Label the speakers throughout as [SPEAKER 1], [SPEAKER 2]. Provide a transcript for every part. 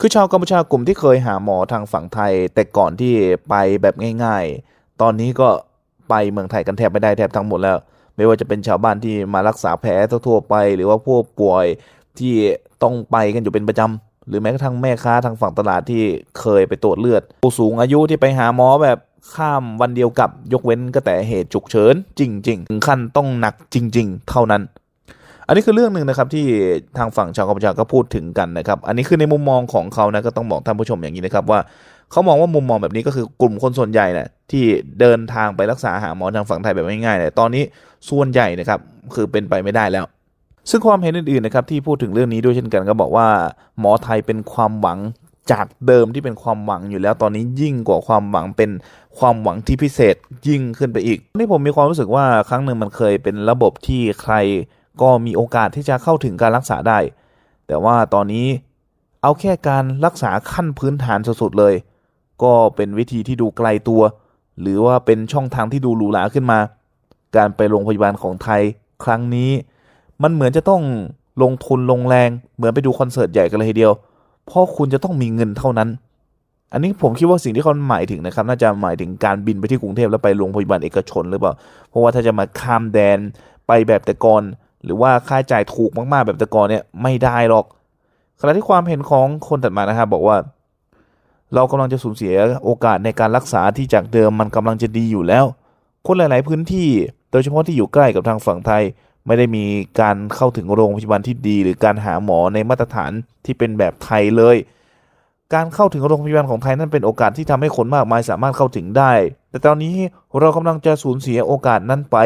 [SPEAKER 1] คือชาวกัมพูชากลุ่มที่เคยหาหมอทางฝั่งไทย แต่ก่อนที่ไปแบบง่าย ๆ ตอนนี้ก็ไปเมืองไทยกันแทบไม่ได้แทบทั้งหมดแล้ว ไม่ว่าจะเป็นชาวบ้านที่มารักษาแผลทั่วไป หรือว่าผู้ป่วยที่ต้องไปกันอยู่เป็นประจำหรือแม้กระทั่งแม่ค้าทางฝั่งตลาดที่เคยไปตรวจเลือด ผู้สูงอายุที่ไปหาหมอแบบข้ามวันเดียวกับยกเว้นก็แต่เหตุฉุกเฉินจริง ๆ ถึงขั้นต้องหนักจริง ๆ เท่านั้น อันนี้คือเรื่องหนึ่งนะครับที่ทางฝั่งชาวกัมพูชาก็พูดถึงกันนะครับ อันนี้คือในมุมมองของเขานะก็ต้องบอกท่านผู้ชมอย่างนี้นะครับว่าเขามองว่ามุมมองแบบนี้ก็คือกลุ่มคนส่วนใหญ่เนี่ยที่เดินทางไปรักษาหาหมอทางฝั่งไทยแบบง่ายๆเนี่ยตอนนี้ส่วนใหญ่นะครับคือเป็นไปไม่ได้แล้ว ซึ่งความเห็นอื่นๆนะครับที่พูดถึงเรื่องนี้ด้วยเช่นกันก็บอกว่าหมอไทยเป็นความหวังจากเดิมที่เป็นความหวังอยู่แล้วตอนนี้ยิ่งกว่าความหวังเป็นความหวังที่พิเศษยิ่งขึ้นไปอีกนี่ผมมีความรู้สึกว่าครั้งหนึ่งมันเคยเป็นระบบที่ใคร ก็มีโอกาสที่จะเข้าถึงการรักษาได้ แต่ว่าตอนนี้เอาแค่การรักษาขั้นพื้นฐานสุดๆเลย ก็เป็นวิธีที่ดูไกลตัว หรือว่าเป็นช่องทางที่ดูหรูหราขึ้นมา การไปโรงพยาบาลของไทยครั้งนี้ มันเหมือนจะต้องลงทุนลงแรง เหมือนไปดูคอนเสิร์ตใหญ่กันเลยทีเดียว เพราะคุณจะต้องมีเงินเท่านั้น อันนี้ผมคิดว่าสิ่งที่เขาหมายถึงนะครับ น่าจะหมายถึงการบินไปที่กรุงเทพแล้วไปโรงพยาบาลเอกชนหรือเปล่า เพราะว่าถ้าจะมาข้ามแดนไปแบบแต่ก่อน หรือว่าค่าใช้จ่ายถูกมากๆ แบบแต่ก่อนเนี่ยไม่ได้หรอกขณะที่ความเห็นของคนถัดมานะครับบอกว่า เรากำลังจะสูญเสียโอกาสในการรักษาที่จากเดิมมันกำลังจะดีอยู่แล้ว คนหลาย ๆ พื้นที่ โดยเฉพาะที่อยู่ใกล้กับทางฝั่งไทย ไม่ได้มีการเข้าถึงโรงพยาบาลที่ดี หรือการหาหมอในมาตรฐานที่เป็นแบบไทยเลย การเข้าถึงโรงพยาบาลของไทยนั่นเป็นโอกาสที่ทำให้คนมากมายสามารถเข้าถึงได้ แต่ตอนนี้เรากำลังจะสูญเสียโอกาสนั้นไป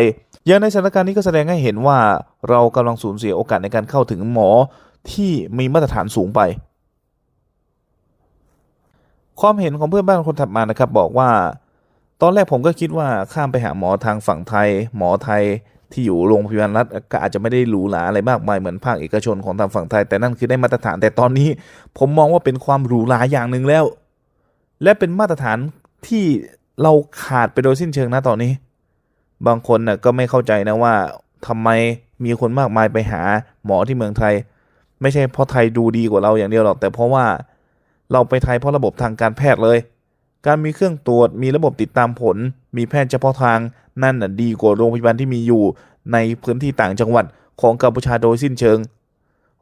[SPEAKER 1] อย่างในสถานการณ์นี้ก็แสดงให้เห็นว่าเรากำลังสูญเสียโอกาสในการเข้าถึงหมอที่มีมาตรฐานสูงไป ความเห็นของเพื่อนบ้านคนถัดมานะครับบอกว่า ตอนแรกผมก็คิดว่าข้ามไปหาหมอทางฝั่งไทย หมอไทยที่อยู่โรงพยาบาลรัฐก็อาจจะไม่ได้หรูหราอะไรมากมายเหมือนภาคเอกชนของทางฝั่งไทย แต่นั่นคือได้มาตรฐานแต่ตอนนี้ ผมมองว่าเป็นความหรูหราอย่างหนึ่งแล้ว และเป็นมาตรฐานที่เราขาดไปโดยสิ้นเชิงนะตอนนี้ บางคนน่ะก็ไม่เข้าใจนะว่าทำไมมีคนมากมายไปหาหมอที่เมืองไทย ไม่ใช่เพราะไทยดูดีกว่าเราอย่างเดียวหรอกแต่เพราะว่าเราไปไทยเพราะระบบทางการแพทย์เลย การมีเครื่องตรวจมีระบบติดตามผล มีแพทย์เฉพาะทางนั่นน่ะดีกว่าโรงพยาบาลที่มีอยู่ในพื้นที่ต่างจังหวัดของกัมพูชาโดยสิ้นเชิง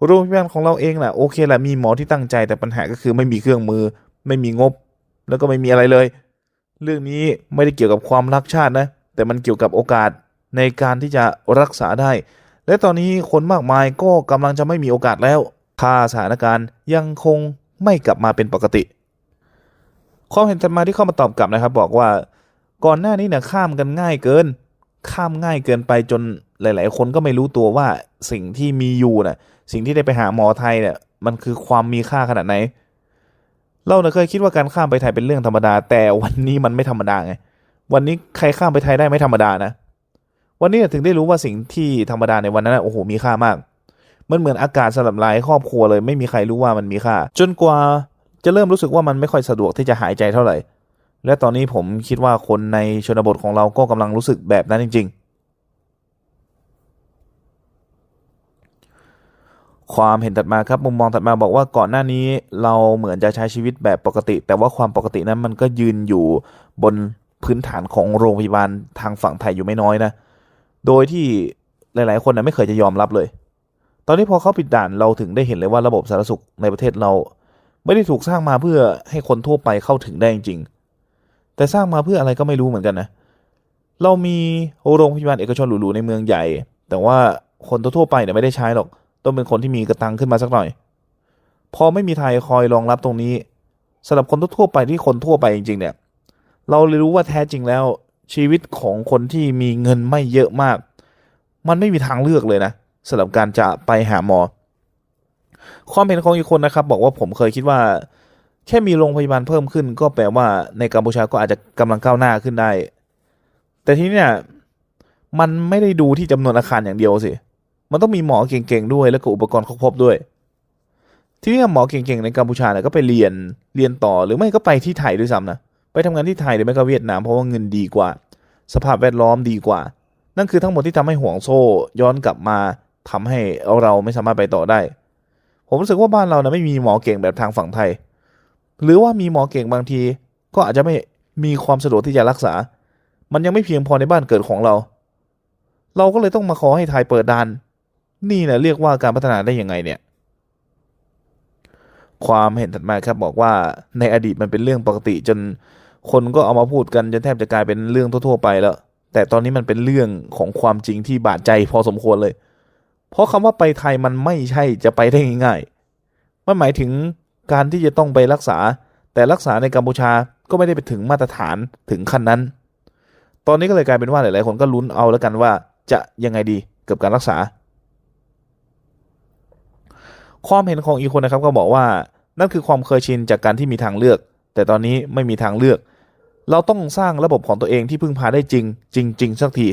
[SPEAKER 1] โรงพยาบาลของเราเองแหละโอเคแหละมีหมอที่ตั้งใจแต่ปัญหาก็คือไม่มีเครื่องมือ ไม่มีงบ แล้วก็ไม่มีอะไรเลย เรื่องนี้ไม่ได้เกี่ยวกับความรักชาตินะ แต่มันเกี่ยวกับโอกาสในการที่จะรักษาได้ และตอนนี้คนมากมายก็กำลังจะไม่มีโอกาสแล้วถ้าสถานการณ์ยังคงไม่กลับมาเป็นปกติความเห็นถัดมาที่เข้ามาตอบกลับนะครับ บอกว่าก่อนหน้านี้เนี่ยข้ามกันง่ายเกิน ข้ามง่ายเกินไปจนหลาย ๆ คนก็ไม่รู้ตัวว่าสิ่งที่มีอยู่น่ะสิ่งที่ได้ไปหาหมอไทยเนี่ยมันคือความมีค่าขนาดไหน เราเนี่ยเคยคิดว่าการข้ามไปไทยเป็นเรื่องธรรมดา แต่วันนี้มันไม่ธรรมดาไง วันนี้ใครข้ามไปไทยได้ไม่ธรรมดานะ วันนี้ถึงได้รู้ว่าสิ่งที่ธรรมดาในวันนั้นนะโอ้โหมีค่ามาก มันเหมือนอากาศสำหรับหลายครอบครัวเลยไม่มีใครรู้ว่ามันมีค่า จนกว่าจะเริ่มรู้สึกว่ามันไม่ค่อยสะดวกที่จะหายใจเท่าไหร่ และตอนนี้ผมคิดว่าคนในชนบทของเราก็กำลังรู้สึกแบบนั้นจริง ๆ ความเห็นถัดมาครับมุมมองถัดมาบอกว่าก่อนหน้านี้เราเหมือนจะใช้ชีวิตแบบปกติ แต่ว่าความปกตินั้นมันก็ยืนอยู่บน พื้นฐานของโรงพยาบาลทางฝั่งไทยอยู่ไม่น้อยนะ โดยที่หลาย ๆ คนนะไม่เคยจะยอมรับเลย ตอนนี้พอเขาปิดด่านเราถึงได้เห็นเลยว่าระบบสาธารณสุขในประเทศเรา ไม่ได้ถูกสร้างมาเพื่อให้คนทั่วไปเข้าถึงได้จริง แต่สร้างมาเพื่ออะไรก็ไม่รู้เหมือนกันนะ เรามีโรงพยาบาลเอกชนหรูๆในเมืองใหญ่ แต่ว่าคนทั่วๆไปเนี่ยไม่ได้ใช้หรอก ต้องเป็นคนที่มีกระตังขึ้นมาสักหน่อย พอไม่มีไทยคอยรองรับตรงนี้สำหรับคนทั่วๆไปที่คนทั่วไปจริง ๆ เนี่ย เราเลยรู้ว่าแท้จริงแล้ว ชีวิตของคนที่มีเงินไม่เยอะมาก มันไม่มีทางเลือกเลยนะสำหรับการจะไปหาหมอ ความเห็นของอีกคนนะครับ บอกว่าผมเคยคิดว่า แค่มีโรงพยาบาลเพิ่มขึ้น ก็แปลว่าในกัมพูชาก็อาจจะกำลังก้าวหน้าขึ้นได้ แต่ทีนี้เนี่ยมันไม่ได้ดูที่จำนวนอาคารอย่างเดียวสิ มันต้องมีหมอเก่งๆด้วย แล้วก็อุปกรณ์ครบด้วย ทีนี้หมอเก่งๆในกัมพูชาเนี่ยก็ไปเรียนเรียนต่อหรือไม่ก็ไปที่ไทยด้วยซ้ำนะ ไปทำงานที่ไทยหรือไม่ก็เวียดนามเพราะว่าเงินดีกว่า สภาพแวดล้อมดีกว่า นั่นคือทั้งหมดที่ทำให้ห่วงโซ่ย้อนกลับมาทำให้เราไม่สามารถไปต่อได้ ผมรู้สึกว่าบ้านเรานะไม่มีหมอเก่งแบบทางฝั่งไทย หรือว่ามีหมอเก่งบางที ก็อาจจะไม่มีความสะดวกที่จะรักษา มันยังไม่เพียงพอในบ้านเกิดของเรา เราก็เลยต้องมาขอให้ไทยเปิดดาน นี่แหละเรียกว่าการพัฒนาได้ยังไงเนี่ยความเห็นถัดมาครับบอกว่าในอดีตมันเป็นเรื่องปกติจน คนก็เอามาพูดกันจนแทบจะกลายเป็นเรื่องทั่วๆไปแล้ว แต่ตอนนี้มันเป็นเรื่องของความจริงที่บาดใจพอสมควรเลย เพราะคำว่าไปไทยมันไม่ใช่จะไปได้ง่ายๆมันหมายถึงการที่จะต้องไปรักษา แต่รักษาในกัมพูชาก็ไม่ได้ไปถึงมาตรฐานถึงขั้นนั้น ตอนนี้ก็เลยกลายเป็นว่าหลายๆคนก็ลุ้นเอาแล้วกันว่าจะยังไงดีกับการรักษา ความเห็นของอีกคนนะครับก็บอกว่านั่นคือความเคยชินจากการที่มีทางเลือก แต่ตอนนี้ไม่มีทางเลือก เราต้องสร้างระบบของตัวเองที่พึ่งพาได้จริง จริง ๆ สักที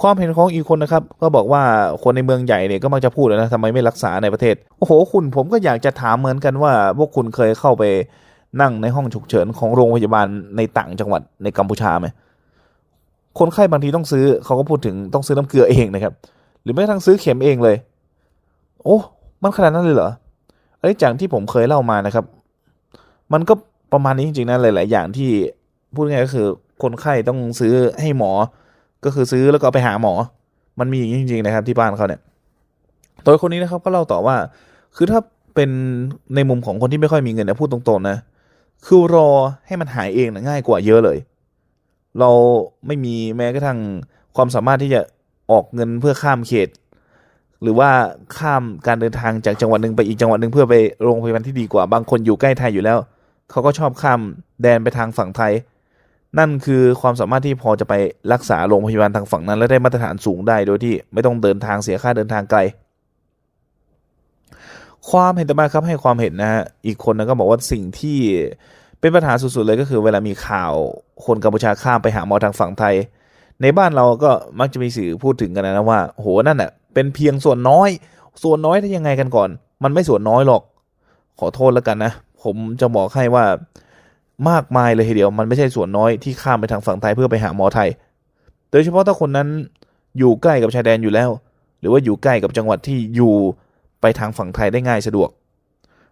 [SPEAKER 1] ความเห็นของอีกคนนะครับ ก็บอกว่าคนในเมืองใหญ่เนี่ยก็มักจะพูดนะทำไมไม่รักษาในประเทศ โอ้โห คุณผมก็อยากจะถามเหมือนกันว่า พวกคุณเคยเข้าไปนั่งในห้องฉุกเฉินของโรงพยาบาลในต่างจังหวัดในกัมพูชาไหมคนไข้บางทีต้องซื้อเขาก็พูดถึงต้องซื้อน้ำเกลือเองนะครับ หรือแม้กระทั่งซื้อเข็มเองเลย โอ้ มันขนาดนั้นเลยเหรออันนี้จากที่ผมเคยเล่ามานะครับ มันก็ ประมาณนี้จริงๆนะหลาย ๆ อย่างที่พูดง่ายก็คือคนไข้ต้องซื้อให้หมอ ก็คือซื้อแล้วก็ไปหาหมอ มันมีอย่างนี้จริง ๆ นะครับที่บ้านเขาเนี่ยโดยคนนี้นะครับก็เล่าต่อว่า คือถ้าเป็นในมุมของคนที่ไม่ค่อยมีเงินนะพูดตรงๆนะคือรอให้มันหายเองนะง่ายกว่าเยอะเลย เราไม่มีแม้กระทั่งความสามารถที่จะออกเงินเพื่อข้ามเขต หรือว่าข้ามการเดินทางจากจังหวัดหนึ่งไปอีกจังหวัดหนึ่งเพื่อไปโรงพยาบาลที่ดีกว่า บางคนอยู่ใกล้ไทยอยู่แล้ว เขาก็ชอบข้ามแดนไปทางฝั่งไทย นั่นคือความสามารถที่พอจะไปรักษาโรงพยาบาลทางฝั่งนั้น และได้มาตรฐานสูงได้โดยที่ไม่ต้องเดินทางเสียค่าเดินทางไกล ความเห็นต่อมาครับให้ความเห็นนะฮะอีกคนนะก็บอกว่าสิ่งที่เป็นปัญหาสุดๆเลยก็คือเวลามีข่าวคนกัมพูชาข้ามไปหาหมอทางฝั่งไทย ในบ้านเราก็มักจะมีสื่อพูดถึงกันนะว่าโหนั่นน่ะเป็นเพียงส่วนน้อย ส่วนน้อยได้ยังไงกันก่อน มันไม่ส่วนน้อยหรอก ขอโทษแล้วกันนะ ผมจะบอกให้ว่ามากมายเลยทีเดียว มันไม่ใช่ส่วนน้อยที่ข้ามไปทางฝั่งไทยเพื่อไปหาหมอไทย โดยเฉพาะถ้าคนนั้นอยู่ใกล้กับชายแดนอยู่แล้ว หรือว่าอยู่ใกล้กับจังหวัดที่อยู่ไปทางฝั่งไทยได้ง่ายสะดวก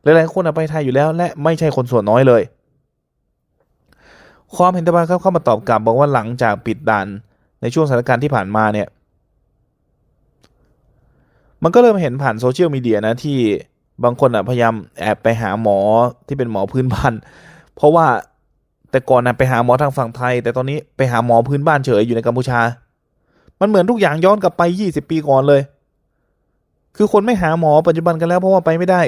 [SPEAKER 1] หลายๆคนไปไทยอยู่แล้ว และไม่ใช่คนส่วนน้อยเลย ความเห็นต่อมาครับเข้ามาตอบกลับบอกว่าหลังจากปิดด่านในช่วงสถานการณ์ที่ผ่านมาเนี่ย มันก็เริ่มเห็นผ่านโซเชียลมีเดียนะที่ บางคนอะพยายามแอบไปหาหมอที่เป็นหมอพื้นบ้าน เพราะว่าแต่ก่อนนะไปหาหมอทางฝั่งไทย แต่ตอนนี้ไปหาหมอพื้นบ้านเฉยอยู่ในกัมพูชา มันเหมือนทุกอย่างย้อนกลับไปยี่สิบปีก่อนเลย คือคนไม่หาหมอปัจจุบันกันแล้วเพราะว่าไปไม่ได้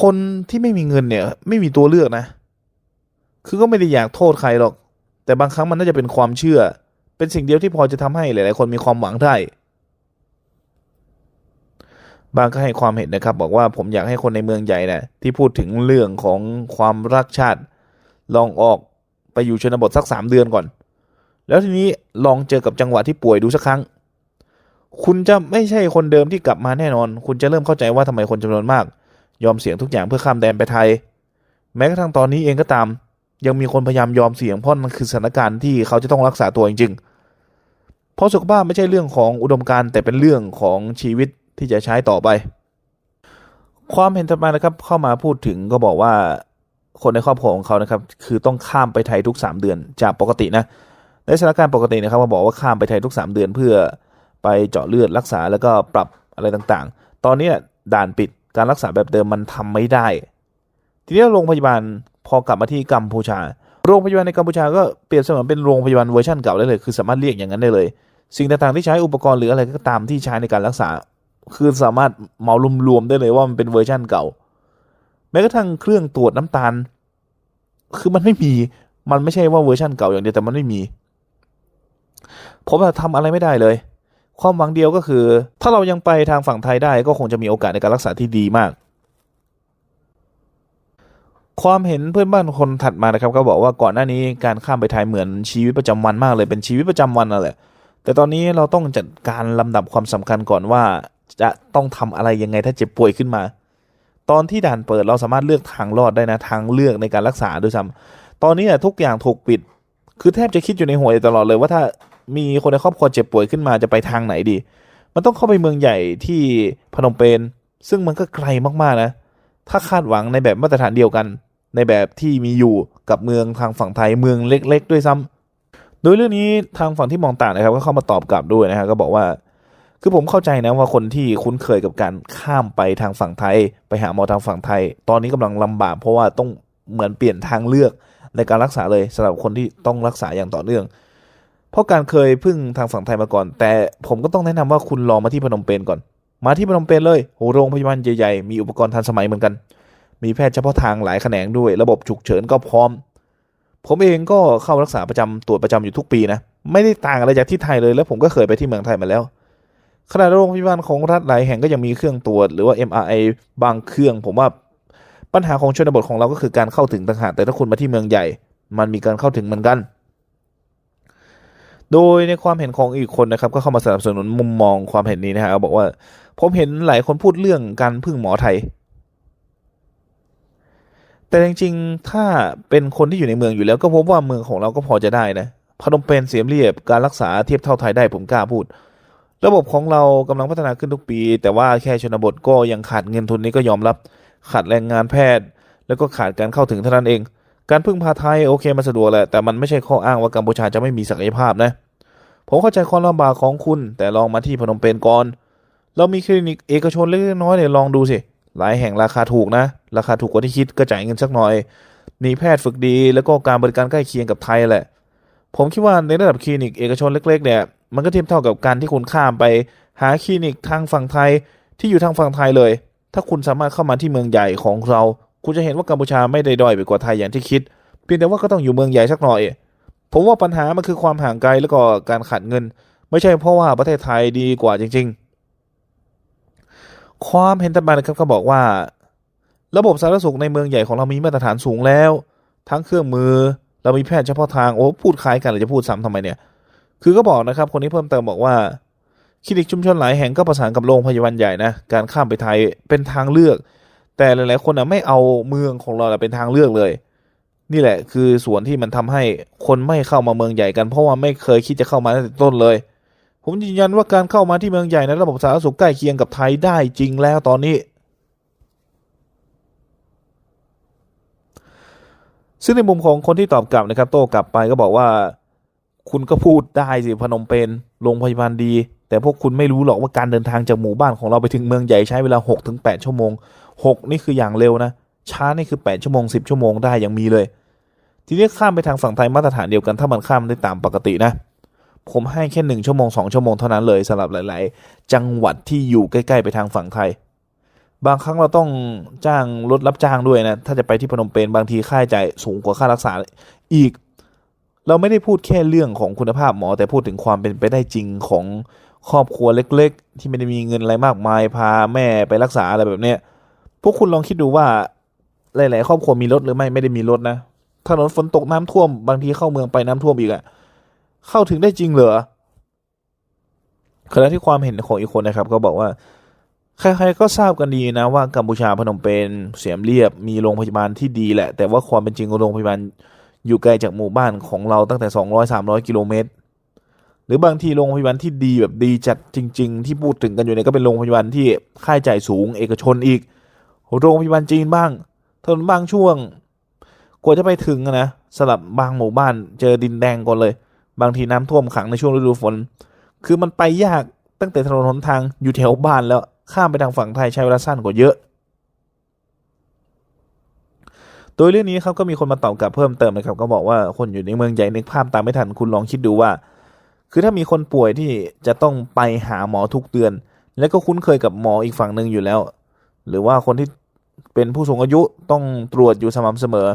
[SPEAKER 1] คนที่ไม่มีเงินเนี่ย ไม่มีตัวเลือกนะ คือก็ไม่ได้อยากโทษใครหรอก แต่บางครั้งมันน่าจะเป็นความเชื่อ เป็นสิ่งเดียวที่พอจะทำให้หลาย ๆ คนมีความหวังได้ บางก็ให้ความเห็นนะครับ บอกว่าผมอยากให้คนในเมืองใหญ่นะที่พูดถึงเรื่องของความรักชาติ ลองออกไปอยู่ชนบทสักสามเดือนก่อน แล้วทีนี้ลองเจอกับจังหวะที่ป่วยดูสักครั้ง คุณจะไม่ใช่คนเดิมที่กลับมาแน่นอน คุณจะเริ่มเข้าใจว่าทำไมคนจำนวนมาก ยอมเสี่ยงทุกอย่างเพื่อข้ามแดนไปไทย แม้กระทั่งตอนนี้เองก็ตาม ยังมีคนพยายามยอมเสี่ยงเพราะมันคือสถานการณ์ที่เขาจะต้องรักษาตัวจริงๆเพราะสุขภาพไม่ใช่เรื่องของอุดมการณ์แต่เป็นเรื่องของชีวิต ที่จะใช้ต่อไป ความเห็นต่อมานะครับเข้ามาพูดถึงก็บอกว่าคนในครอบครัวของเขานะครับ คือต้องข้ามไปไทยทุก 3 เดือนจากปกตินะในสถานการณ์ปกตินะครับมาบอกว่าข้ามไปไทยทุก 3 เดือนเพื่อไปเจาะเลือดรักษาแล้วก็ปรับอะไรต่างๆ ตอนนี้ด่านปิดการรักษาแบบเดิมมันทำไม่ได้ ทีนี้โรงพยาบาลพอกลับมาที่กัมพูชา โรงพยาบาลในกัมพูชาก็เปรียบเสมือนเป็นโรงพยาบาลเวอร์ชันเก่าได้เลย คือสามารถเรียกอย่างนั้นได้เลย สิ่งต่างๆที่ใช้อุปกรณ์หรืออะไรก็ตามที่ใช้ในการรักษา คือสามารถเหมารวมๆได้เลยว่ามันเป็นเวอร์ชันเก่า แม้กระทั่งเครื่องตรวจน้ำตาล คือมันไม่มี มันไม่ใช่ว่าเวอร์ชันเก่าอย่างเดียวแต่มันไม่มี ผมทำอะไรไม่ได้เลย ความหวังเดียวก็คือ ถ้าเรายังไปทางฝั่งไทยได้ก็คงจะมีโอกาสในการรักษาที่ดีมาก ความเห็นเพื่อนบ้านคนถัดมานะครับ ก็บอกว่าก่อนหน้านี้การข้ามไปไทยเหมือนชีวิตประจำวันมากเลยเป็นชีวิตประจำวันนั่นแหละแต่ตอนนี้เราต้องจัดการลำดับความสำคัญก่อนว่า จะต้องทำอะไรยังไงถ้าเจ็บป่วยขึ้นมา ตอนที่ด่านเปิดเราสามารถเลือกทางรอดได้นะทางเลือกในการรักษาด้วยซ้ำตอนนี้ทุกอย่างถูกปิด คือแทบจะคิดอยู่ในหัวตลอดเลยว่าถ้ามีคนในครอบครัวเจ็บป่วยขึ้นมาจะไปทางไหนดี มันต้องเข้าไปเมืองใหญ่ที่พนมเปญซึ่งมันก็ไกลมากๆนะ ถ้าคาดหวังในแบบมาตรฐานเดียวกัน ในแบบที่มีอยู่กับเมืองทางฝั่งไทยเมืองเล็ก ๆ ด้วยซ้ำโดยเรื่องนี้ทางฝั่งที่มองต่างนะครับ ก็เข้ามาตอบกลับด้วยนะฮะก็บอกว่า คือผมเข้าใจนะว่าคนที่คุ้นเคยกับการข้ามไปทางฝั่งไทย ไปหาหมอทางฝั่งไทย ตอนนี้กำลังลำบากเพราะว่าต้องเหมือนเปลี่ยนทางเลือกในการรักษาเลยสำหรับคนที่ต้องรักษาอย่างต่อเนื่อง เพราะการเคยพึ่งทางฝั่งไทยมาก่อน แต่ผมก็ต้องแนะนำว่าคุณลองมาที่พนมเปญก่อน มาที่พนมเปญเลยโหโรงพยาบาลใหญ่ๆมีอุปกรณ์ทันสมัยเหมือนกัน มีแพทย์เฉพาะทางหลายแขนงด้วย ระบบฉุกเฉินก็พร้อม ผมเองก็เข้ารักษาประจำตรวจประจำอยู่ทุกปีนะไม่ได้ต่างอะไรจากที่ไทยเลย แล้วผมก็เคยไปที่เมืองไทยมาแล้ว ขณะโรงพยาบาลของรัฐหลายแห่งก็ยังมีเครื่องตรวจ หรือว่า MRI บางเครื่องผมว่าปัญหาของชนบทของเราก็คือการเข้าถึงต่างหากแต่ถ้าคุณมาที่เมืองใหญ่ มันมีการเข้าถึงเหมือนกัน โดยในความเห็นของอีกคนนะครับ ก็เข้ามาสนับสนุนมุมมองความเห็นนี้นะฮะบอกว่าผมเห็นหลายคนพูดเรื่องการพึ่งหมอไทย แต่จริงๆถ้าเป็นคนที่อยู่ในเมืองอยู่แล้ว ก็พบว่าเมืองของเราก็พอจะได้นะพนมเปญเสียมเรียบการรักษาเทียบเท่าไทยได้ผมกล้าพูด ระบบของเรากำลังพัฒนาขึ้นทุกปี แต่ว่าแค่ชนบทก็ยังขาดเงินทุนนี้ก็ยอมรับ ขาดแรงงานแพทย์ แล้วก็ขาดการเข้าถึงเท่านั้นเอง การพึ่งพาไทยโอเคมันสะดวกแหละแต่มันไม่ใช่ข้ออ้างว่ากัมพูชาจะไม่มีศักยภาพนะ ผมเข้าใจความลำบากของคุณ แต่ลองมาที่พนมเปญก่อน เรามีคลินิกเอกชนเล็กๆน้อยๆเนี่ยลองดูสิหลายแห่งราคาถูกนะ ราคาถูกกว่าที่คิดก็จ่ายเงินสักหน่อยมีแพทย์ฝึกดี แล้วก็การบริการใกล้เคียงกับไทยแหละ ผมคิดว่าในระดับคลินิกเอกชนเล็ก ๆ เนี่ย มันก็เทียบเท่ากับการที่คุณข้ามไปหาคลินิกทางฝั่งไทยที่อยู่ทางฝั่งไทยเลย ถ้าคุณสามารถเข้ามาที่เมืองใหญ่ของเรา คุณจะเห็นว่ากัมพูชาไม่ได้ด้อยไปกว่าไทยอย่างที่คิด เพียงแต่ว่าก็ต้องอยู่เมืองใหญ่สักหน่อย ผมว่าปัญหามันคือความห่างไกลแล้วก็การขาดเงิน ไม่ใช่เพราะว่าประเทศไทยดีกว่าจริง ๆ ความเห็นต่างนะครับก็บอกว่า ระบบสาธารณสุขในเมืองใหญ่ของเรามีมาตรฐานสูงแล้ว ทั้งเครื่องมือเรามีแพทย์เฉพาะทางโอ้พูดคล้ายกันหรือจะพูดซ้ำทำไมเนี่ย คือก็บอกนะครับ คนนี้เพิ่มเติมบอกว่าคลินิกชุมชนหลายแห่งก็ประสานกับโรงพยาบาลใหญ่นะการข้ามไปไทยเป็นทางเลือก แต่หลาย ๆ คนอะไม่เอาเมืองของเราเป็นทางเลือกเลย นี่แหละ คือส่วนที่มันทำให้คนไม่เข้ามาเมืองใหญ่กันเพราะว่าไม่เคยคิดจะเข้ามาตั้งแต่ต้นเลย ผมยืนยันว่าการเข้ามาที่เมืองใหญ่นระบบสาธารณสุขใกล้เคียงกับไทยได้จริงแล้วตอนนี้ซึ่งในมุมของคนที่ตอบกลับนะครับ โต้กลับไปก็บอกว่า คุณก็พูดได้สิพนมเปญโรงพยาบาลดี แต่พวกคุณไม่รู้หรอกว่าการเดินทางจากหมู่บ้านของเราไปถึงเมืองใหญ่ใช้เวลา6-8ถึงชั่วโมง 6 นี่คืออย่างเร็วนะ ช้านี่คือ 8 ชั่วโมง 10 ชั่วโมงได้ยังมีเลย ทีนี้ข้ามไปทางฝั่งไทยมาตรฐานเดียวกันถ้ามันข้ามได้ตามปกตินะ ผมให้แค่หนึ่งชั่วโมงสองชั่วโมงเท่านั้นเลยสำหรับหลาย ๆ จังหวัดที่อยู่ใกล้ ๆ ไปทางฝั่งไทย บางครั้งเราต้องจ้างรถรับจ้างด้วยนะถ้าจะไปที่พนมเปญบางทีค่าใช้จ่ายสูงกว่าค่ารักษาอีก เราไม่ได้พูดแค่เรื่องของคุณภาพหมอ แต่พูดถึงความเป็นไปได้จริงของครอบครัวเล็ก ๆ ที่ไม่ได้มีเงินอะไรมากมายพาแม่ไปรักษาอะไรแบบเนี้ยพวกคุณลองคิดดูว่าหลาย ๆ ครอบครัวมีรถหรือไม่ไม่ได้มีรถนะถนนฝนตกน้ำท่วมบางทีเข้าเมืองไปน้ำท่วมอีกอะเข้าถึงได้จริงเหรอขณะที่ความเห็นของอีกคนนะครับ ก็บอกว่าใครๆก็ทราบกันดีนะว่ากัมพูชาพนมเปญเสียมเรียบมีโรงพยาบาลที่ดีแหละ แต่ว่าความเป็นจริงโรงพยาบาล อยู่ไกลจากหมู่บ้านของเราตั้งแต่ 200 300 กิโลเมตร หรือบางทีโรงพยาบาลที่ดีแบบดีจัดจริง ๆ ที่พูดถึงกันอยู่เนี่ยก็เป็นโรงพยาบาลที่ค่าใช้จ่ายสูงเอกชนอีก โรงพยาบาลจีนบ้างถนนบางช่วง กว่าจะไปถึงอะนะสลับบางหมู่บ้านเจอดินแดงก่อนเลย บางทีน้ำท่วมขังในช่วงฤดูฝน คือมันไปยากตั้งแต่ถนนหนทางอยู่แถวบ้านแล้วข้ามไปทางฝั่งไทยใช้เวลาสั้นกว่าเยอะ โดยเรื่องนี้ครับก็มีคนมาตอบกลับเพิ่มเติมนะครับก็บอกว่าคนอยู่ในเมืองใหญ่นึกภาพตามไม่ทันคุณลองคิดดูว่า คือถ้ามีคนป่วยที่จะต้องไปหาหมอทุกเดือน แล้วก็คุ้นเคยกับหมออีกฝั่งหนึ่งอยู่แล้ว หรือว่าคนที่เป็นผู้สูงอายุต้องตรวจอยู่สม่ำเสมอ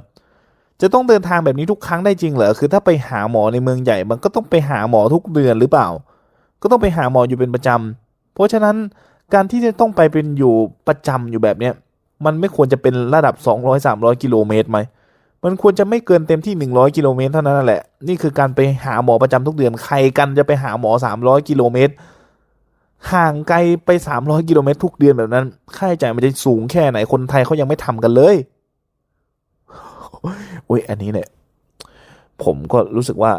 [SPEAKER 1] จะต้องเดินทางแบบนี้ทุกครั้งได้จริงเหรอคือถ้าไปหาหมอในเมืองใหญ่ มันก็ต้องไปหาหมอทุกเดือนหรือเปล่า ก็ต้องไปหาหมออยู่เป็นประจำเพราะฉะนั้นการที่จะต้องไปเป็นอยู่ประจำอยู่แบบเนี้ย มันไม่ควรจะเป็นระดับ 200 300 กิโลเมตรไหม มันควรจะไม่เกินเต็มที่ 100 กิโลเมตรเท่านั้นแหละ นี่คือการไปหาหมอประจำทุกเดือน ใครกันจะไปหาหมอ 300 กิโลเมตร ห่างไกลไป 300 กิโลเมตรทุกเดือนแบบนั้น ค่าใช้จ่ายมันจะสูงแค่ไหน คนไทยเขายังไม่ทำกันเลย โอ้ย อันนี้เนี่ย ผมก็รู้สึกว่า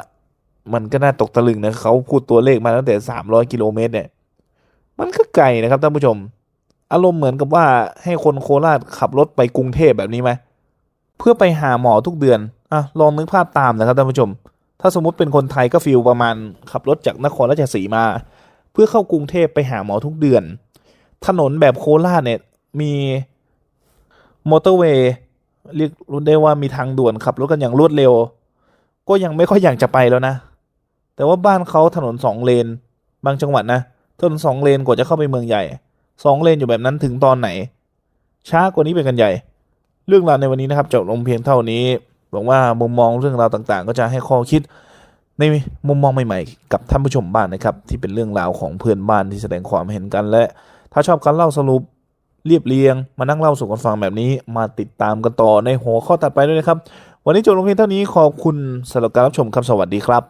[SPEAKER 1] มันก็น่าตกตะลึงนะเขาพูดตัวเลขมาตั้งแต่ 300 กิโลเมตรเนี่ย มันก็ไกลนะครับท่านผู้ชม อารมณ์เหมือนกับว่าให้คนโคราชขับรถไปกรุงเทพแบบนี้ไหมเพื่อไปหาหมอทุกเดือนอะลองนึกภาพตามนะครับท่านผู้ชม ถ้าสมมติเป็นคนไทยก็ฟีลประมาณขับรถจากนครราชสีมา เพื่อเข้ากรุงเทพไปหาหมอทุกเดือน ถนนแบบโคราชเนี่ยมีมอเตอร์เวย์เรียกรู้ได้ว่ามีทางด่วนขับรถกันอย่างรวดเร็ว ก็ยังไม่ค่อยอยากจะไปแล้วนะ แต่ว่าบ้านเขาถนนสองเลน บางจังหวัดนะถนนสองเลนกว่าจะเข้าไปเมืองใหญ่ สองเลนอยู่แบบนั้นถึงตอนไหน ช้ากว่านี้เป็นกันใหญ่ เรื่องราวในวันนี้นะครับจบลงเพียงเท่านี้หวังว่ามุมมองเรื่องราวต่างๆ ก็จะให้ข้อคิดในมุมมองใหม่ๆ กับท่านผู้ชมบ้างนะครับ ที่เป็นเรื่องราวของเพื่อนบ้านที่แสดงความเห็นกันและ ถ้าชอบการเล่าสรุปเรียบเรียง มานั่งเล่าสู่กันฟังแบบนี้มาติดตามกันต่อในหัวข้อตัดไปด้วยนะครับ วันนี้จบลงเพียงเท่านี้ขอบคุณสำหรับการรับชมครับสวัสดีครับ